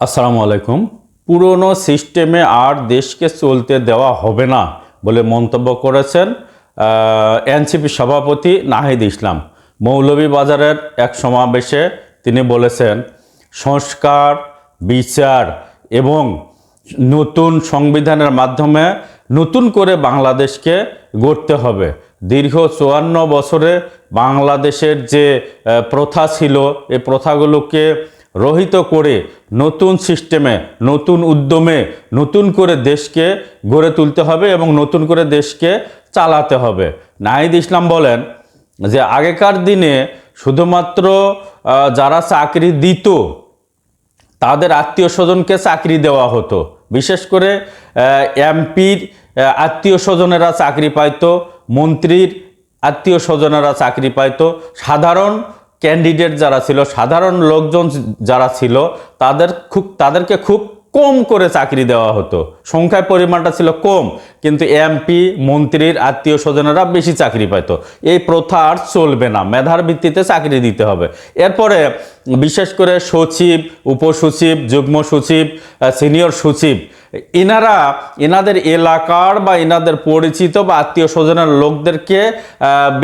আসসালামু আলাইকুম। পুরনো সিস্টেমে আর দেশকে চলতে দেওয়া হবে না বলে মন্তব্য করেছেন এনসিপি সভাপতি নাহিদ ইসলাম। মৌলভীবাজারের এক সমাবেশে তিনি বলেছেন, সংস্কার, বিচার এবং নতুন সংবিধানের মাধ্যমে নতুন করে বাংলাদেশকে গড়তে হবে। দীর্ঘ চুয়ান্ন বছরে বাংলাদেশের যে প্রথা ছিল এই প্রথাগুলোকে রহিত করে নতুন সিস্টেমে, নতুন উদ্যমে, নতুন করে দেশকে গড়ে তুলতে হবে এবং নতুন করে দেশকে চালাতে হবে। নাহিদ ইসলাম বলেন যে, আগেকার দিনে শুধুমাত্র যারা চাকরি দিত, তাদের আত্মীয় স্বজনকে চাকরি দেওয়া হতো। বিশেষ করে এমপির আত্মীয় স্বজনেরা চাকরি পাইতো, মন্ত্রীর আত্মীয় স্বজনেরা চাকরি পাইতো। সাধারণ ক্যান্ডিডেট যারা ছিল, সাধারণ লোকজন যারা ছিল, তাদের খুব, তাদেরকে খুব কম করে চাকরি দেওয়া হতো। সংখ্যায় পরিমাণটা ছিল কম, কিন্তু এমপি মন্ত্রীর আত্মীয় স্বজনেরা বেশি চাকরি পাইতো। এই প্রথা আর চলবে না, মেধার ভিত্তিতে চাকরি দিতে হবে। এরপরে বিশেষ করে সচিব, উপসচিব, যুগ্ম সচিব সিনিয়র সচিব এনারা এনাদের এলাকার বা এনাদের পরিচিত বা আত্মীয় স্বজনের লোকদেরকে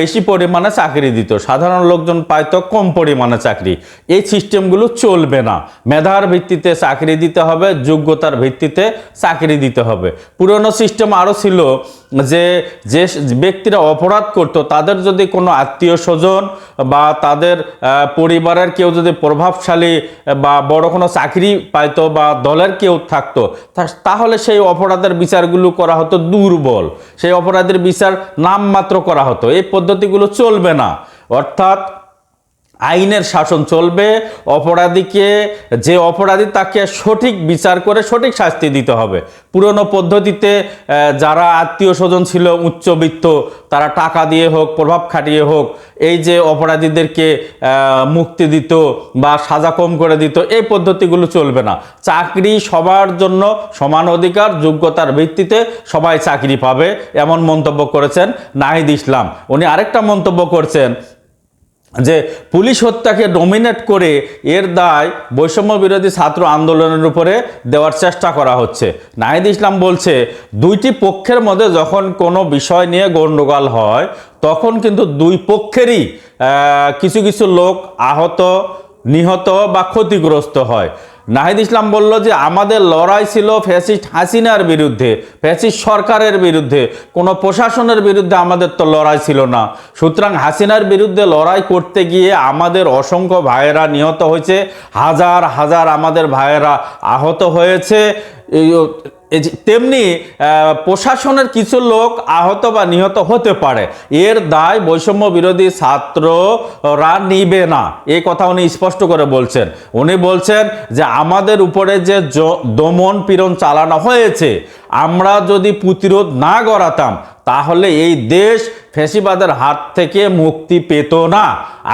বেশি পরিমাণে চাকরি দিত। সাধারণ লোকজন পাইতো কম পরিমাণে চাকরি। এই সিস্টেমগুলো চলবে না। মেধার ভিত্তিতে চাকরি দিতে হবে, যোগ্যতার ভিত্তিতে চাকরি দিতে হবে। পুরনো সিস্টেম আরও ছিল যে যে ব্যক্তিরা অপরাধ করত, তাদের যদি কোনো আত্মীয় স্বজন বা তাদের পরিবারের কেউ যদি প্রভাবশালী বা বড় কোনো চাকরি পাইতো বা দলের কেউ থাকতো তাহলে সেই অপরাধের বিচারগুলো করা হতো দুর্বল। সেই অপরাধের বিচার নামমাত্র করা হতো। এই পদ্ধতিগুলো চলবে না। অর্থাৎ আইনের শাসন চলবে, অপরাধীকে যে অপরাধী তাকে সঠিক বিচার করে সঠিক শাস্তি দিতে হবে। পুরনো পদ্ধতিতে যারা আত্মীয় স্বজন ছিল, উচ্চবিত্ত, তারা টাকা দিয়ে হোক, প্রভাব খাটিয়ে হোক, এই যে অপরাধীদেরকে মুক্তি দিত বা সাজা কম করে দিত, এই পদ্ধতিগুলো চলবে না। চাকরি সবার জন্য সমান অধিকার, যোগ্যতার ভিত্তিতে সবাই চাকরি পাবে, এমন মন্তব্য করেছেন নাহিদ ইসলাম। উনি আরেকটা মন্তব্য করছেন যে পুলিশ হত্যাকে ডোমিনেট করে এর দায় বৈষম্য বিরোধী ছাত্র আন্দোলনের উপরে দেওয়ার চেষ্টা করা হচ্ছে। নাহিদ ইসলাম বলছে, দুইটি পক্ষের মধ্যে যখন কোনো বিষয় নিয়ে গণ্ডগোল হয়, তখন কিন্তু দুই পক্ষেরই কিছু কিছু লোক আহত, নিহত বা ক্ষতিগ্রস্ত হয়। নাহিদ ইসলাম বলল যে আমাদের লড়াই ছিল ফ্যাসিস্ট হাসিনার বিরুদ্ধে, ফ্যাসিস্ট সরকারের বিরুদ্ধে। কোনো প্রশাসনের বিরুদ্ধে আমাদের তো লড়াই ছিল না। সুতরাং হাসিনার বিরুদ্ধে লড়াই করতে গিয়ে আমাদের অসংখ্য ভাইয়েরা নিহত হয়েছে। হাজার হাজার আমাদের ভাইয়েরা আহত হয়েছে। তেমনি প্রশাসনের কিছু লোক আহত বা নিহত হতে পারে। এর দায় বৈষম্য বিরোধী ছাত্ররা নিবে না। এই কথা উনি স্পষ্ট করে বলছেন। উনি বলছেন যে, আমাদের উপরে যে দমন পীড়ন চালানো হয়েছে, আমরা যদি প্রতিরোধ না গড়াতাম, তাহলে এই দেশ ফ্যাসিবাদের হাত থেকে মুক্তি পেত না।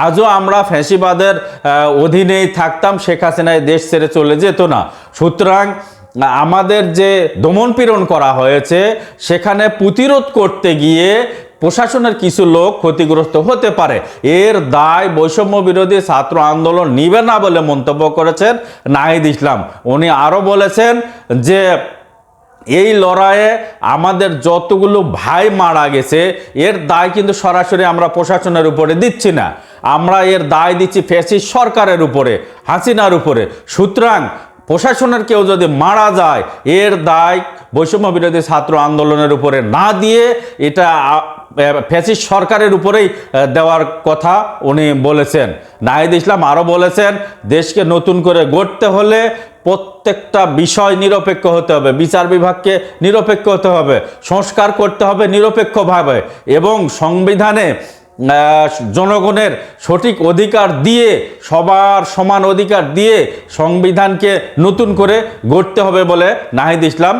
আজও আমরা ফ্যাসিবাদের অধীনেই থাকতাম, শেখ হাসিনায় দেশ ছেড়ে চলে যেত না। সুতরাং আমাদের যে দমন পীড়ন করা হয়েছে, সেখানে প্রতিরোধ করতে গিয়ে প্রশাসনের কিছু লোক ক্ষতিগ্রস্ত হতে পারে। এর দায় বৈষম্য বিরোধী ছাত্র আন্দোলন নিবে না বলে মন্তব্য করেছেন নাহিদ ইসলাম। উনি আরও বলেছেন যে, এই লড়াইয়ে আমাদের যতগুলো ভাই মারা গেছে, এর দায় কিন্তু সরাসরি আমরা প্রশাসনের উপরে দিচ্ছি না। আমরা এর দায় দিচ্ছি ফ্যাসিস্ট সরকারের উপরে, হাসিনার উপরে। সুতরাং প্রশাসনের কেউ যদি মারা যায়, এর দায় বৈষম্য বিরোধী ছাত্র আন্দোলনের উপরে না দিয়ে এটা ফ্যাসিস্ট সরকারের উপরেই দেওয়ার কথা উনি বলেছেন। নাহিদ ইসলাম আরও বলেছেন, দেশকে নতুন করে গড়তে হলে প্রত্যেকটা বিষয় নিরপেক্ষ হতে হবে, বিচার বিভাগকে নিরপেক্ষ হতে হবে, সংস্কার করতে হবে নিরপেক্ষভাবে এবং সংবিধানে জনগণের সঠিক অধিকার দিয়ে, সবার সমান অধিকার দিয়ে সংবিধানকে নতুন করে গড়তে হবে বলে নাহিদ ইসলাম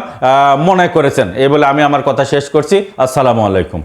মনে করেছেন। এই বলে আমি আমার কথা শেষ করছি। আসসালামু আলাইকুম।